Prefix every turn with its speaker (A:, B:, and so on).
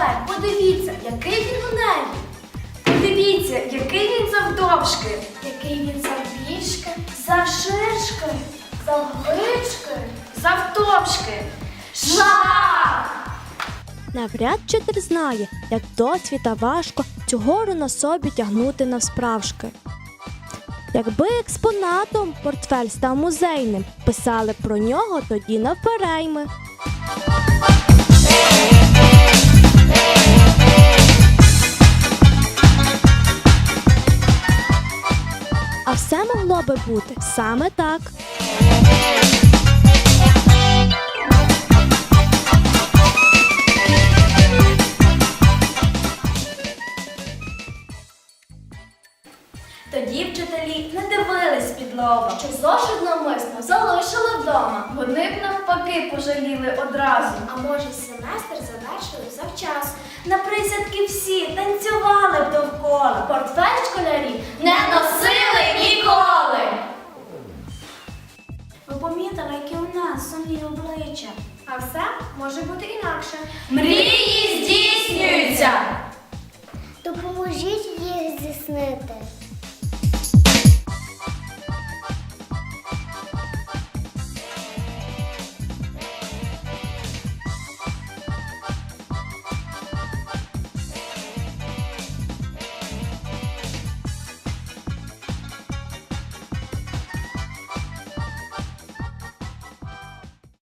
A: Миколай, подивіться, який він у луневий. Подивіться, який він завдовжки,
B: який він завбільшки,
A: завширшки,
B: завглички,
A: завтовшки. Жах!
C: Навряд читер знає, як досвіта важко цю гору на собі тягнути навсправжки. Якби експонатом портфель став музейним, писали про нього тоді навперейми. Все могло би бути саме так.
A: Тоді вчителі не дивились під лоба.
B: Що зошит навмисно залишили вдома.
A: Вони б навпаки пожаліли одразу.
B: А може, семестр завершили завчасно.
A: На присядки всі танцювали б довкола.
B: Портфель школярі не
A: у обличчя.
B: А все може бути інакше.
A: Мрії здійснюються!
D: Допоможіть їх здійснити.